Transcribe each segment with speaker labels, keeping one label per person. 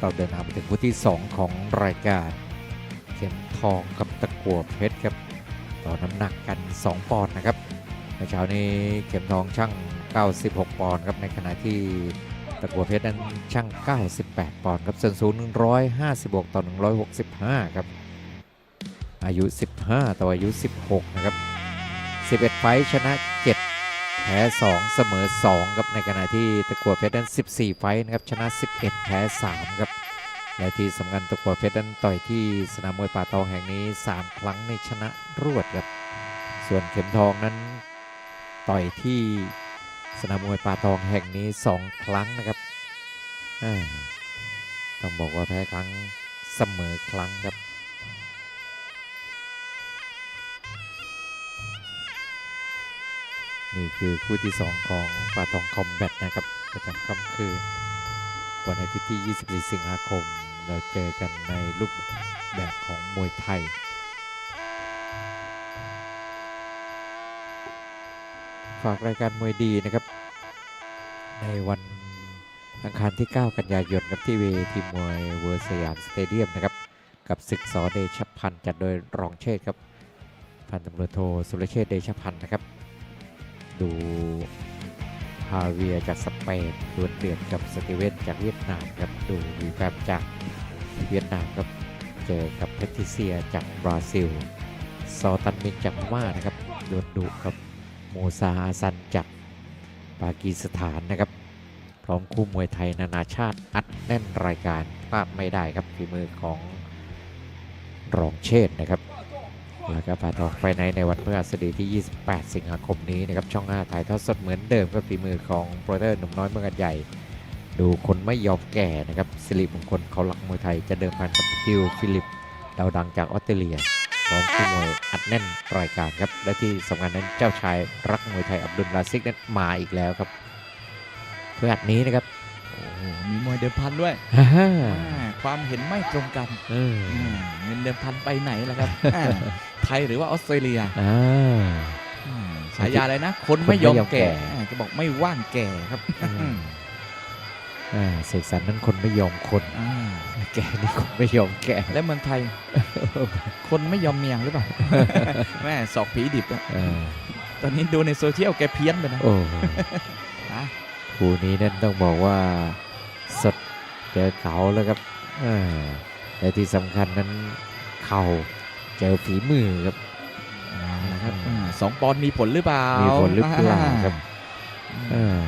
Speaker 1: เราเดินทางไปถึงคู่ที่ 2 ของรายการ เข็มทองกับตะกัวเพชรครับต่อน้ำหนักกัน 2 ปอนด์นะครับเมื่อเช้านี้เข็มทองช่าง 96 ปอนด์ครับในขณะที่ตะกัวเพชรนั้นช่าง 98 ปอนด์ครับส่วนสูง 156 ต่อ 165 ครับ อายุ 15 ต่ออายุ 16 นะครับ 11 ไฟชนะ 7 พ้ 2 เสมอ 2 ครับในขณะที่ตะกัวเพชรนั้น 14 ไฟนะครับชนะ 11 แพ้ 3 ครับและที่สำคัญตะกัวเพชรนั้นต่อยที่สนามมวยป่าตองแห่งนี้ 3 ครั้งในชนะรวดครับส่วนเข็มทองนั้นต่อยที่สนามมวยป่าตองแห่งนี้ 2 ครั้งนะครับต้องบอกว่าแพ้ครั้งเสมอครั้งครับ นี่คือคู่ที่ 2 ของปาตองคอมแบทนะครับประจำค่ำคืนวันอาทิตย์ที่ 24 สิงหาคม เราเจอกันในรูปแบบของมวยไทย ฝากรายการมวยดีนะครับ ในวันอังคารที่ 9 กันยายนครับที่เวทีมวยเวอร์สยามสเตเดียมนะครับ กับศึกสอเดชพันธ์จัดโดยรองเชษครับ พันตำรวจโทสุรเชษเดชพันธ์นะครับ ดูฮาเวียจากสเปนดวลเดือดกับสตีเวนจากเวียดนามครับดูวีแฟมจากเวียดนามครับเจอกับเพทิเซียจากบราซิล ซอตันมินจากพม่านะครับดวลดุกับโมซาอาซันจากปากีสถานนะครับพร้อมคู่มวยไทยนานาชาติอัดแน่นรายการพลาดไม่ได้ครับฝีมือของรองเชษนะครับ แล้วก็ผ่านทองไฟในในวันพฤหัสบดีที่ 28 สิงหาคมนี้นะครับช่อง 5 ถ่ายทอดสดเหมือนเดิมก็ฝีมือของโปรเตอร์หนุ่มน้อยเมืองอัดใหญ่ ดูคนไม่ยอมแก่นะครับสิริมงคลเขาหลักมวยไทยจะเดิมพันกับคิวฟิลิปดาวดังจากออสเตรเลียพร้อมคู่มวยอัดแน่นรายการครับและที่สำคัญนั้นเจ้าชายรักมวยไทยอับดุลลาซิกนั้นมาอีกแล้วครับเพื่ออัดนี้นะครับ
Speaker 2: โอ้โหมีมวยเดิมพันด้วย
Speaker 1: ฮ่าฮ่า
Speaker 2: อ่าความเห็นไม่ตรงกัน
Speaker 1: เออ
Speaker 2: อืมเงินเดิมพันไปไหนล่ะครับอ่า ไทยหรือว่าออสเตรเลีย
Speaker 1: อ่า
Speaker 2: อืมฉายาอะไรนะ คนไม่ยอม
Speaker 1: คนไม่ยอมแก่
Speaker 2: แก่อ่าจะบอกไม่ว่างแก่ครับ
Speaker 1: อืมอ่าเสกสรรนั้นคนไม่ยอมคน
Speaker 2: อ่า
Speaker 1: แกนี่คนไม่ยอมแก
Speaker 2: และเมืองไทย คนไม่ยอมเมียงหรือเปล่าแม่สอกผีดิบอะ
Speaker 1: เออ
Speaker 2: ตอนนี้ดูในโซเชียลแกเพี้ยนไปนะ
Speaker 1: โอ้โห
Speaker 2: อะ
Speaker 1: คู่นี้นั่นต้องบอกว่าสดเจอเขาแล้วครับเออแต่ที่สำคัญนั้นเข่า เจอฝีมือครับ
Speaker 2: เอาละครับอ่าสองปอนด์มีผลหรือเปล่า
Speaker 1: มี
Speaker 2: มี
Speaker 1: ผลหรือเปล่าครับเออ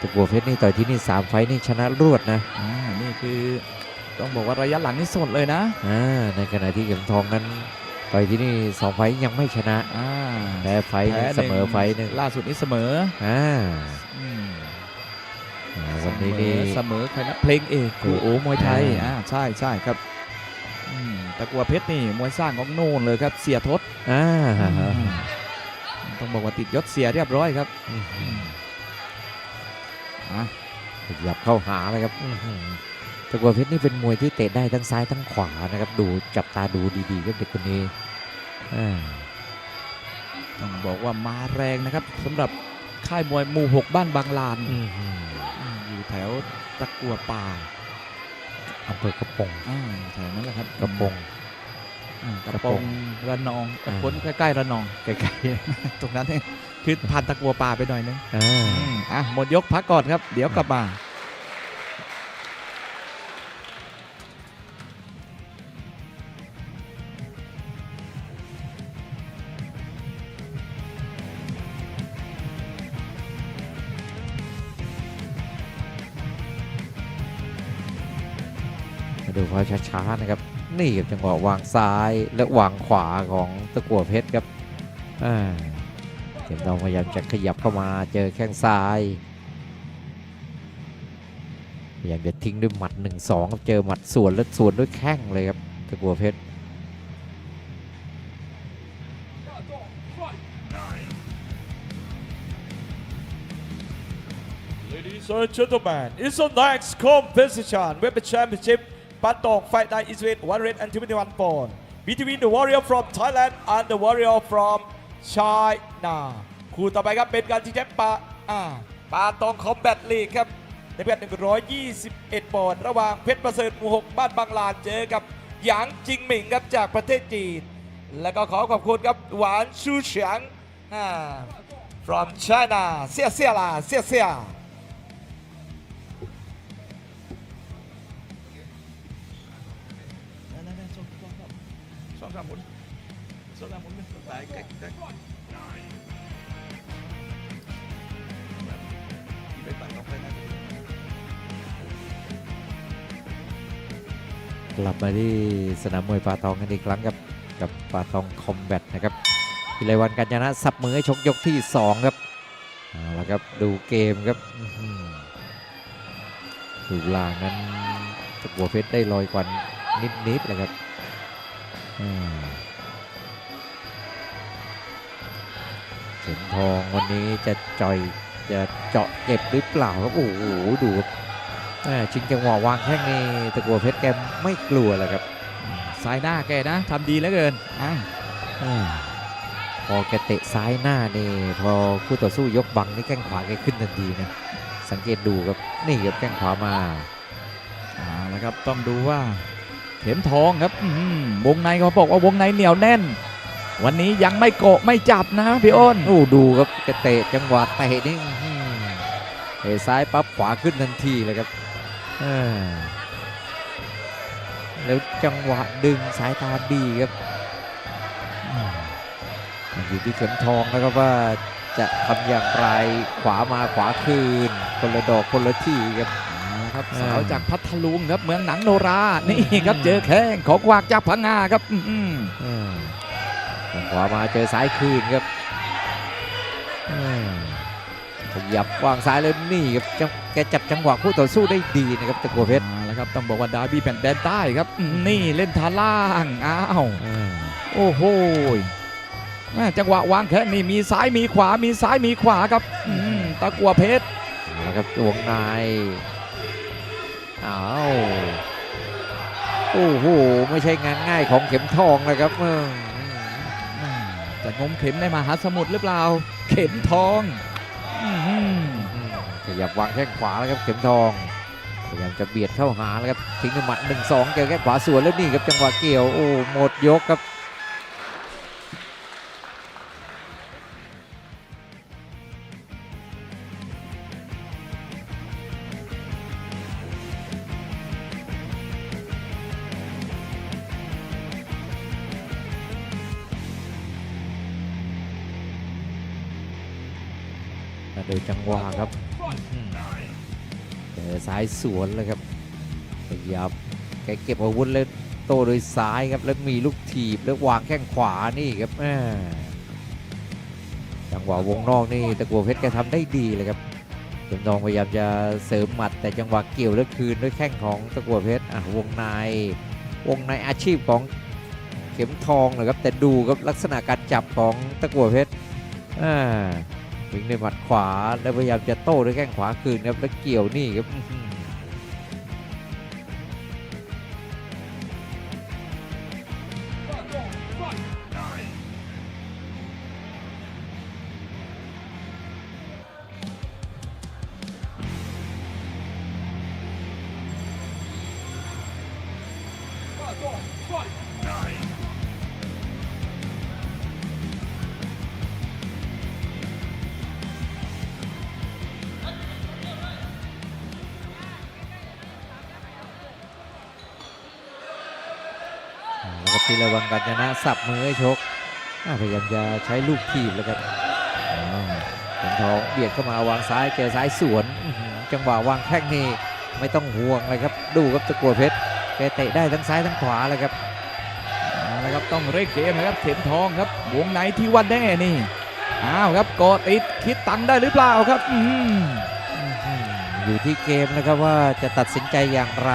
Speaker 1: ตะกัวเพชรนี่ต่อยที่นี่สามไฟต์นี่ชนะรวดนะ
Speaker 2: อ่านี่คือต้องบอกว่าระยะหลังนี่สดเลยนะ
Speaker 1: อ่าในขณะที่เข็มทองนั้นต่อยที่นี่สองไฟต์ยังไม่ชนะ
Speaker 2: อ่า
Speaker 1: แพ้ไฟต์หนึ่ง
Speaker 2: แพ้ห
Speaker 1: เสมอไฟต์หนึ่ง
Speaker 2: ล่าสุดนี้เสมอ
Speaker 1: อ่า
Speaker 2: อืม
Speaker 1: อ่าวันนี้นี่
Speaker 2: เสมอใครนะเพลงเอกครูโอมวยไทย
Speaker 1: อ่า
Speaker 2: อ่าใช่ใช่ครับอืม ตะกัวเพชรนี่มวยสร้างของโน่นเลยครับเสียทศ
Speaker 1: อ่า
Speaker 2: ต้องบอกว่าติดยศเสียเรียบร้อยครับอะ
Speaker 1: ขยับเข้าหาเลยครับอื้อหือตะกัวเพชรนี่เป็นมวยที่เตะได้ทั้งซ้ายทั้งขวานะครับ ดูจับตาดูดีๆครับเด็กคนนี้อ่า
Speaker 2: ต้องบอกว่ามาแรงนะครับสำหรับค่ายมวยหมู่หกบ้านบางลาน
Speaker 1: อื้อหือ
Speaker 2: อืมอยู่แถวตะกัวป่า
Speaker 1: อำเภอกระปง
Speaker 2: อ่าแถวนั้นแหละครับ
Speaker 1: กระปง
Speaker 2: อ่ากระ
Speaker 1: กระ
Speaker 2: ป
Speaker 1: ป
Speaker 2: ง
Speaker 1: ง
Speaker 2: ระนองกระ
Speaker 1: อ่า
Speaker 2: พ้นใกล้ๆระนอง
Speaker 1: ใกล้
Speaker 2: ตรงนั้นเองคือผ่านตะกัวป่าไปหน่อยนึง
Speaker 1: ๆอ่า
Speaker 2: อืมอะหมดยกพักก่อนครับ เดี๋ยวกลับมา
Speaker 1: ดูเขาช้าๆนะครับ นี่ครับจังหวะวางซ้ายและวางขวาของตะกัวเพชรครับอ่าเข็มทองพยายามจะขยับเข้ามาเจอแข้งซ้ายพยายามจะทิ้งด้วยหมัด 1-2ครับเจอหมัดสวนแล้วสวนด้วยแข้งเลยครับตะกัวเพชร
Speaker 3: Ladies and gentlemen, it's the next competition with the championship Patong Fight Night is with 121 pound between the warrior from Thailand and the warrior from China คู่ต่อไปครับเป็นการชิงแชมป์ปาอ่าปาตองคอมแบทลีกครับในพิกัด121 ปอนด์ระหว่างเพชรประเสริฐหมู่หกบ้านบางลานเจอกับหยางจิงหมิงครับจากประเทศจีน แล้วก็ขอขอบคุณครับหวานชูเฉียงอ่า from China เสียเสียล่ะเสียเสียา
Speaker 2: ยกล้ใกล้ไปปั่นออกไปนะ
Speaker 1: กลับมาที่สนามมวยปาตองกันอีกครั้งครับกับปาตองคอมแบทนะครับพิไลวันกัญญานะสับมือให้ชกยกที่ 2 ครับเอาละครับดูเกมครับอื้อหือดูล่างนั้นตะกัวเพชรได้ลอยกว่านิดๆเลยครับ ข็มทองวันนี้จะจ่อยจะเจาะเจ็บหรือเปล่าครับโอ้โหดูครับแม่ชิงจังหวะวางแข้งนี่ตะกัวเพชรแกไม่กลัวเลยครับ
Speaker 2: สายหน้าแกนะทำดีเหลือเกินอะ
Speaker 1: อาพอแกเตะซ้ายหน้านี่พอคู่ต่อสู้ยกบังนี่แข้งขวาแกขึ้นทันทีนะสังเกตดูครับนี่ครับแข้งขวามา
Speaker 2: เอาละครับต้องดูว่าเข็มทองครับอื้อหือวงในเขาบอกว่าวงในเหนียวแน่น วันนี้ยังไม่โกะไม่จับนะพี่อ้น
Speaker 1: โอ้ดูครับแกเตะจังหวะเตะนี่อื้อหือเตะซ้ายปั๊บขวาขึ้นทันทีเลยครับอ่าแล้วจังหวะดึงสายตาดีครับอืมอยู่ที่เข็มทองแล้วก็ว่าจะทำอย่างไรขวามาขวาคืน คนละดอกคนละที่ครับ
Speaker 2: เอาละครับ
Speaker 1: อ่า
Speaker 2: สาวจากพัทลุงครับเมืองหนังโนรา นี่ครับเจอแข้งของกวากจากพังงาครับ อื้อหือ
Speaker 1: อ่าทาง ขวามาเจอซ้ายคืนครับอ่าขยับวางซ้ายแล้วนี่ครับจังแกจับจังหวะคู่ต่อสู้ได้ดีนะครับตะกัวเพชร
Speaker 2: เอาละครับต้องบอกว่าดาร์บี้แผ่นแดนใต้ครับอื้อนี่เล่นทางล่างอ้าว
Speaker 1: อ่า
Speaker 2: โอ้โหแม่จังหวะวางแข้งนี่มีซ้ายมีขวามีซ้ายมีขวาครับอื้อหือตะกัวเพชร
Speaker 1: แล้วครับวงในอ้าวโอ้โหไม่ใช่งานง่ายของเข็มทองนะครับเออ
Speaker 2: อืม จะงมเข็มในมหาสมุทรหรือเปล่า เข็มทองอื้อหือ
Speaker 1: ขยับวางแข้งขวาแล้วครับเข็มทองพยายามจะเบียดเข้าหาแล้วครับทิ้งด้วยหมัดหนึ่งสองเกี่ยวแข้งขวาสวนแล้วนี่ครับจังหวะเกี่ยวโอ้หมดยกครับ สวนเลยครับขยับแกเก็บอาวุธแล้วโต้โดยซ้ายครับแล้วมีลูกถีบแล้ววางแข้งขวานี่ครับจังหวะวงนอกนี่ตะกัวเพชรแกทำได้ดีเลยครับเข็มทองพยายามจะเสริมหมัด แต่จังหวะเกี่ยวแล้วคืนด้วยแข้งของตะกัวเพชรอะวงในวงในอาชีพของเข็มทองเลยครับแต่ดูครับลักษณะการจับของตะกัวเพชรอ่าถึงในหมัดขวาแล้วพยายามจะโต้ด้วยแข้งขวาคืนครับแล้วเกี่ยวนี่ครับ แล้วก็พีระวังกันชนะสับมือให้ชกอ่าพยายามจะใช้ลูกทีบแล้วครับอ่าเข็มทองเบียดเข้ามาวางซ้ายเจอซ้ายสวน จังหวะวางแข้งนี่ไม่ต้องห่วงเลยครับ ดูครับตะกัวเพชร แกเตะได้ทั้งซ้ายทั้งขวาเลยครับ
Speaker 2: เอาละครับต้องเร่งเกมนะครับเข็มทองครับวงในที่ว่าแน่นี่อ้าวครับกดติดคิดตังค์ได้หรือเปล่าครับอื้อหือ
Speaker 1: อื้อหืออยู่ที่เกมนะครับว่าจะตัดสินใจอย่างไร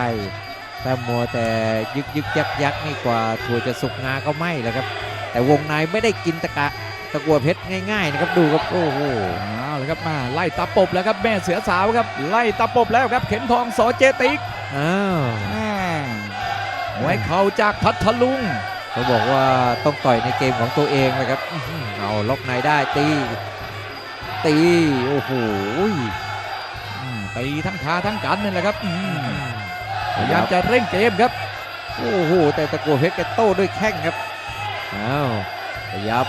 Speaker 1: ถ้ามัวแต่ยึกยึกยักยักนี่กว่าถั่วจะสุกงาก็ไม่แหละครับ แต่วงในไม่ได้กินตะกะตะกัวเพชรง่ายๆนะครับดูครับโอ้โห
Speaker 2: เอาละครับมาไล่ตาปบแล้วครับแม่เสือสาวครับไล่ตาปบแล้วครับเข็มทองสอเจติก
Speaker 1: อ้าว
Speaker 2: อ่า มวยเข่าจากพัทลุง
Speaker 1: เขาบอกว่าต้องต่อยในเกมของตัวเองเลยครับอื้อหือเอาล็อกในได้ตีตีโอ้โห
Speaker 2: อ่าตีทั้งขาทั้งกันนี่แหละครับอืมพยายามจะเร่งเกมครับ
Speaker 1: โอ้โห แต่ตะกัวเพชรแกโต้ด้วยแข้งครับอ้าวขยับ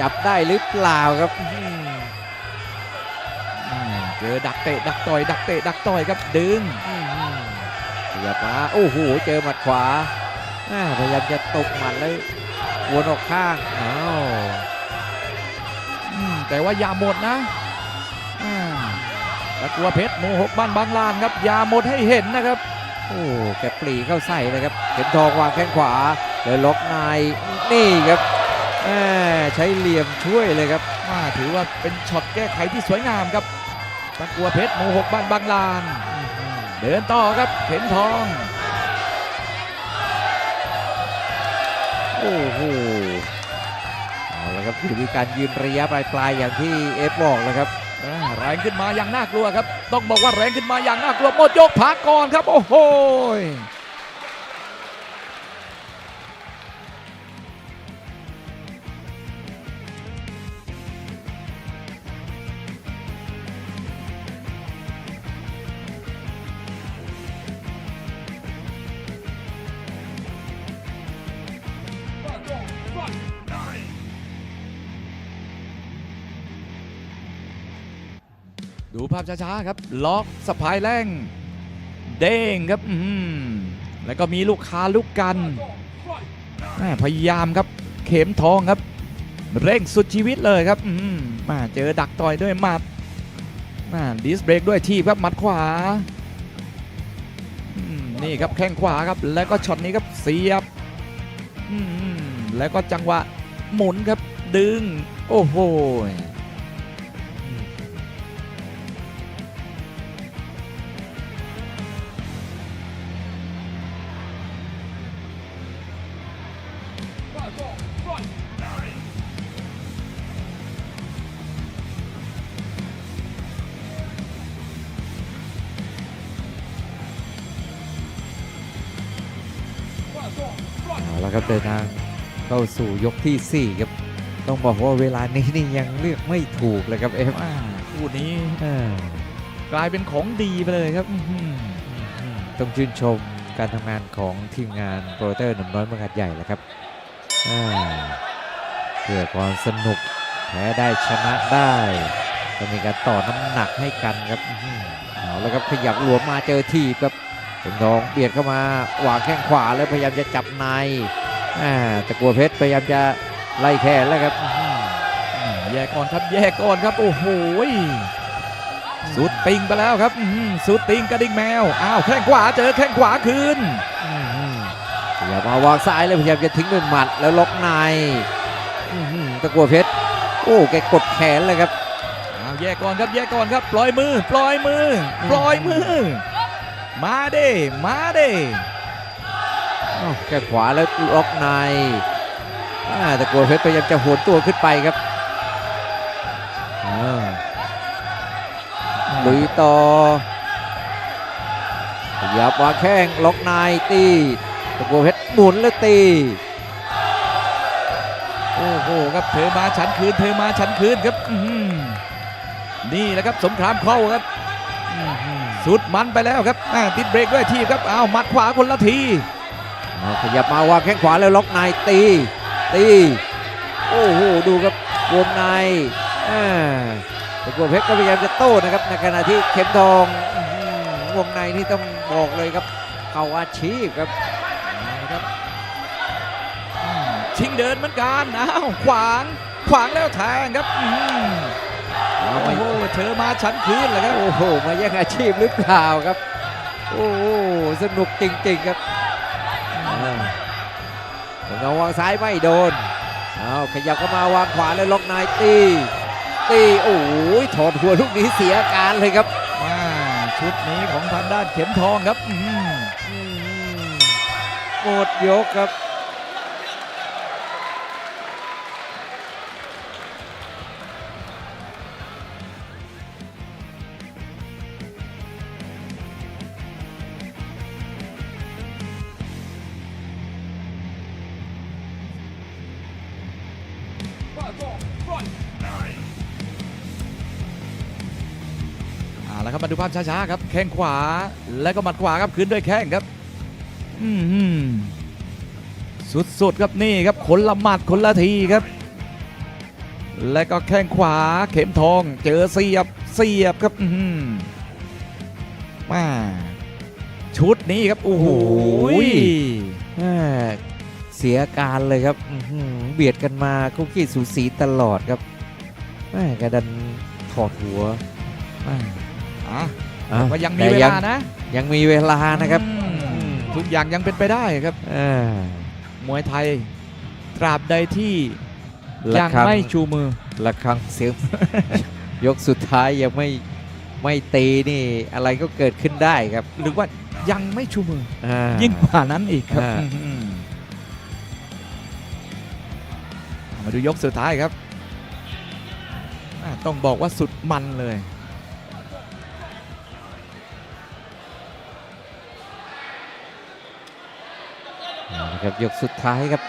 Speaker 1: จับได้หรือเปล่าครับอื้อหือ
Speaker 2: อืมเจอดักเตะดักต่อย ดักเตะดักต่อยครับดึง
Speaker 1: ขยับมาโอ้โหเจอหมัดขวาพยายามจะตบหมัดแล้ววนออกข้างอ้าว
Speaker 2: แต่ว่าอย่าหมดนะตะกัวเพชรหมูหกบ้านบางลานครับอย่าหมดให้เห็นนะครับ
Speaker 1: โอ้แกปรีเข้าใส่เลยครับเข็มทองวางแข้งขวาเลยล็อกในนี่ครับใช้เหลี่ยมช่วยเลยครับ
Speaker 2: ว่าถือว่าเป็นช็อตแก้ไขที่สวยงามครับตะกัวเพชรหมูหกบ้านบางลาน เดินต่อครับเข็มทอง
Speaker 1: โอ้โหเอาละครับอยู่ที่การยืนระยะปลายๆอย่างที่เอฟบอกแล้วครับ
Speaker 2: อ่าแรงขึ้นมาอย่างน่ากลัวครับ ต้องบอกว่าแรงขึ้นมาอย่างน่ากลัวหมดยกพักก่อนครับ โอ้โห ดูภาพช้าๆครับ ล็อกสะพายแรงเด้งครับอื้อหือแล้วก็มีลูกค้าลูกกันพยายามครับ เข็มทองครับ เร่งสุดชีวิตเลยครับอื้อหือมาเจอดักต่อยด้วยหมัดมาดิสเบรกด้วยทีครับหมัดขวาอืมนี่ครับแข้งขวาครับแล้วก็ช็อตนี้ครับเสียบอืมแล้วก็จังหวะหมุนครับดึง โอ้โห
Speaker 1: ละครับเดินทางเข้าสู่ยกที่ 4 ครับ ต้องบอกว่าเวลานี้นี่ยังเลือกไม่ถูกเลยครับเอฟ
Speaker 2: อ่าคู่นี้
Speaker 1: อ่าก
Speaker 2: ลายเป็นของดีไปเลยครับอื้อหือ
Speaker 1: ต้องชื่นชมการทำงานของทีมงานโปรโมเตอร์หนุ่มน้อยเมืองหัดใหญ่แหละครับอ่าเพื่อความสนุกแพ้ได้ชนะได้ก็มีการต่อน้ำหนักให้กันครับอื้อหือเอาแล้วครับขยับหลวมมาเจอทีบครับเข็มทองเบียดเข้ามาวางแข้งขวาแล้วพยายามจะจับในอ่า ตะกัวเพชรพยายามจะไล่แขนแล้วครับอื้อหือ
Speaker 2: อ่าแยกก่อนครับแยกก่อนครับโอ้โหยสุดติงไปแล้วครับอื้อหือสุดติงกระดิ่งแมวอ้าวแข้งขวาเจอแข้งขวาคืน
Speaker 1: พยายามมาวางซ้ายแล้วพยายามจะทิ้งด้วยหมัดแล้วล็อกในอื้อหือตะกัวเพชรโอ้แกกดแขนเลยครับ
Speaker 2: อ้าวแยกก่อนครับแยกก่อนครับ ปล่อยมือ ปล่อยมือ ปล่อยมือ มาเด้มาเด้
Speaker 1: อ้าว แกขวาแล้วล็อกในอ่าตะกัวเพชรพยายามจะโหนตัวขึ้นไปครับลุยต่อพยายามวางแข้งล็อกในตีตะกัวเพชรหมุนแล้วตี
Speaker 2: โอ้โหครับเธอมาฉันคืนเธอมาฉันคืนครับนี่แหละครับสงครามเข้าครับสุดมันไปแล้วครับติดเบรกด้วยทีครับอ้าวหมัดขวาคนละที
Speaker 1: เอาขยับมาวางแข้งขวาแล้วล็อกในตี ตี โอ้โหดูครับวงในอ่าตะกัวเพชรก็พยายามจะโต้นะครับ ในขณะที่เข็มทองอื้อหือวงในนี่ต้องบอกเลยครับเขาอาชีพครับ
Speaker 2: เอาละครับอืมชิงเดินเหมือนกันอ้าวขวางขวางแล้วแทงครับอื้อหือ
Speaker 1: เอา
Speaker 2: โอ้
Speaker 1: มา
Speaker 2: โหเธอมาฉันคืนเลยครับ
Speaker 1: โอ้โหมาแย่งอาชีพหรือเปล่าครับ โอ้โหสนุกจริงๆครับอ่า เข็มทองวางซ้ายไม่โดนเอาขยับเข้ามาวางขวาแล้วล็อกในตีตีโอ้โหถอดหัวลูกนี้เสียอาการเลยครับ
Speaker 2: มาชุดนี้ของทางด้านเข็มทองครับอื้อหือ
Speaker 1: อืมหมดยกครับ
Speaker 2: ภาพช้าๆครับ แข้งขวาแล้วก็หมัดขวาครับคืนด้วยแข้งครับอือหือสุดๆครับนี่ครับคนละหมัดคนละทีครับ แล้วก็แข้งขวาเข็มทอง เจอเสียบเสียบครับอือหือมาชุดนี้ครับโอ้โห
Speaker 1: แม่เสียการเลยครับอื้อหือเบียดกันมาคุกกี้สูสีตลอดครับแม่กระดันถอดหัว
Speaker 2: อะ
Speaker 1: อะ
Speaker 2: ก็ยังมี
Speaker 1: แต่
Speaker 2: เวลานะ
Speaker 1: ยังมีเวลานะครับ
Speaker 2: อืมทุกอย่างยังเป็นไปได้ครับ
Speaker 1: อ่าม
Speaker 2: วยไทย ตราบใดที่
Speaker 1: ระ
Speaker 2: ยัง
Speaker 1: ฆัง
Speaker 2: ไม่ชูมือ
Speaker 1: ระฆังเสียง ยกสุดท้ายยังไม่ไม่ตีนี่อะไรก็เกิดขึ้นได้ครับ
Speaker 2: หรือว่ายังไม่ชูมือ
Speaker 1: อ่า
Speaker 2: ยิ่งกว่านั้นอีกครับ
Speaker 1: อ่า
Speaker 2: อืมมาดูยกสุดท้ายครับอ่าต้องบอกว่าสุดมันเลย
Speaker 1: เอาละครับยกสุดท้ายครับ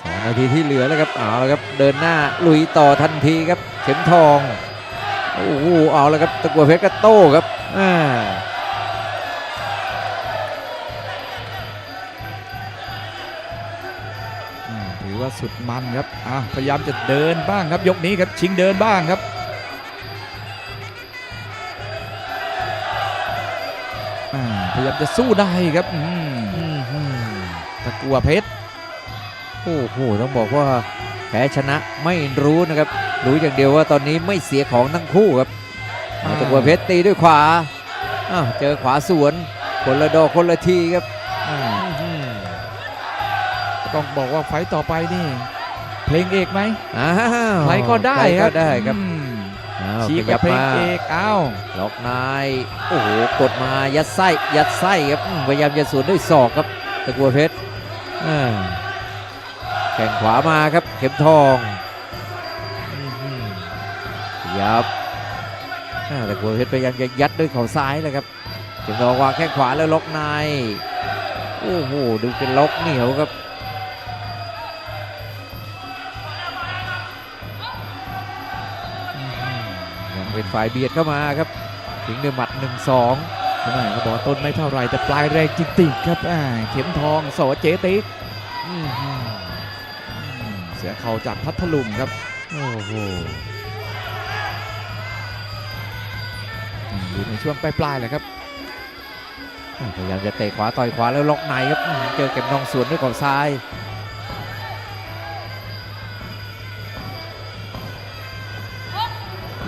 Speaker 1: สองนาทีที่เหลือแล้วครับเอาละครับเดินหน้าลุยต่อทันทีครับ เข็มทองโอ้โหเอาละครับตะกัวเพชรก็โต้ครับอ่า
Speaker 2: สุดมันครับอะพยายามจะเดินบ้างครับยกนี้ครับชิงเดินบ้างครับอ่าพยายามจะสู้ได้ครับอืม
Speaker 1: อื้อหือ
Speaker 2: ตะกัวเพชร
Speaker 1: โอ้โหต้องบอกว่าแพ้ชนะไม่รู้นะครับ รู้อย่างเดียวว่าตอนนี้ไม่เสียของทั้งคู่ครับเอาตะกัวเพชรตีด้วยขวาอ้าวเจอขวาสวนคนละดอกคนละทีครับ
Speaker 2: อ่า
Speaker 1: อื้อหือ
Speaker 2: ต้องบอกว่าไฟต์ต่อไปนี่ เพลงเอกไหม
Speaker 1: อ้าว
Speaker 2: ใครก็ได้
Speaker 1: ใคร
Speaker 2: ค
Speaker 1: ก็
Speaker 2: รับ
Speaker 1: ได้ครับ
Speaker 2: อืม
Speaker 1: อ้าว
Speaker 2: ชี้
Speaker 1: ข
Speaker 2: กั
Speaker 1: ยั
Speaker 2: บบเพลง
Speaker 1: มา
Speaker 2: เอกอ้าว
Speaker 1: ล็อกนายโอ้โหกดมายัดไส้ยัดไส้ครับอืมพยายามจะสวนด้วยศอกครับตะกัวเพชรอ่าแข่งขวามาครับเข็มทองอื้อหือขยับอ่าตะกัวเพชรพยายามจะยัดด้วยเข่าซ้ายเลยครับเข็มทองวางแข้งขวาแล้วล็อกนายโอ้โหดูเป็นล็อกเหนียวครับ เป็นฝ่ายเบียดเข้ามาครับถึงด้วยหมัดหนึ่งสอง
Speaker 2: ทำไมเขาบอกว่าต้นไม่เท่าไหรแต่ปลายแรงจริงๆครับอ่าเข็มทองโสเจติกอืมเสียเข่าจากพัทลุงครับ
Speaker 1: โอ้โห
Speaker 2: อืมอยู่ในช่วงปลายๆแหละครับ
Speaker 1: พยายามจะเตะขวาต่อยขวาแล้วล็อกในครับอื้อหือเจอเก็บนองสวนด้วยเข่าซ้าย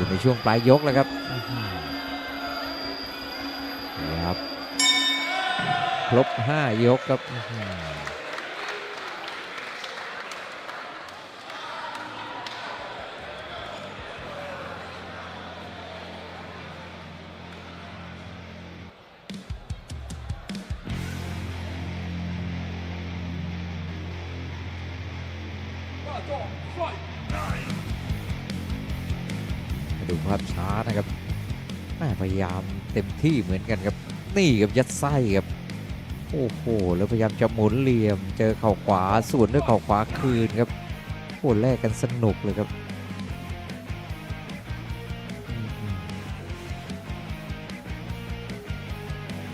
Speaker 1: อยู่ในช่วงปลายยกแล้วครับอื้อหือนี่ครับ ครบ 5 ยกครับ เต็มที่เหมือนกันครับ นี่กับยัดไส้ครับโอ้โหแล้วพยายามจะหมุนเหลี่ยม เจอเข่าขวาสวนด้วยเข่าขวาคืนครับโอ้แลกกันสนุกเลยครับ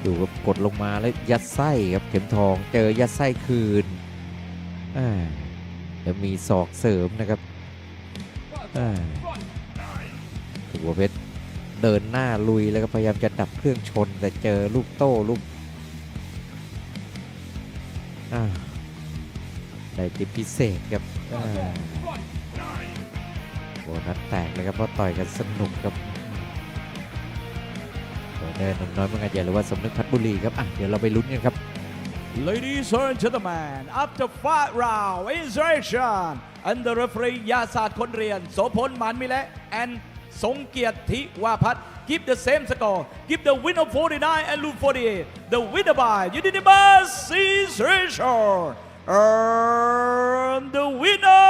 Speaker 1: ดูครับกดลงมาแล้วยัดไส้ครับเข็มทองเจอยัดไส้คืนอ่าแล้วมีศอกเสริมนะครับอ่าหัวเพชร เดินหน้าลุยแล้วก็พยายามจะดับเครื่องชน แต่เจอลูกโต้ลูกอ่าได้ติพิเศษครับโบนัสแตกเลยครับเพราะต่อยกันสนุกครับโดยเดินหนุ่มน้อยเมื่องอาเจียหรือว่าสมนึกพัฒน์บุรีครับอะเดี๋ยวเราไปลุ้นกันครับ
Speaker 4: Ladies and gentlemen, after five round instruction, and the referee ยาศาสตร์คนเรียนโสพลหมานมิและ and สงเกียรติทิวาพัฒน์ give the same score give the winner 49 and lose 48 the winner by unanimous decision and the winner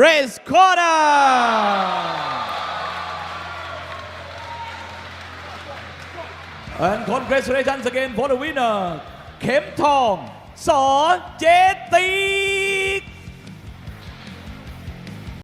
Speaker 4: race corner
Speaker 2: อ and congratulations again for the winner เข็มทอง สอเจตี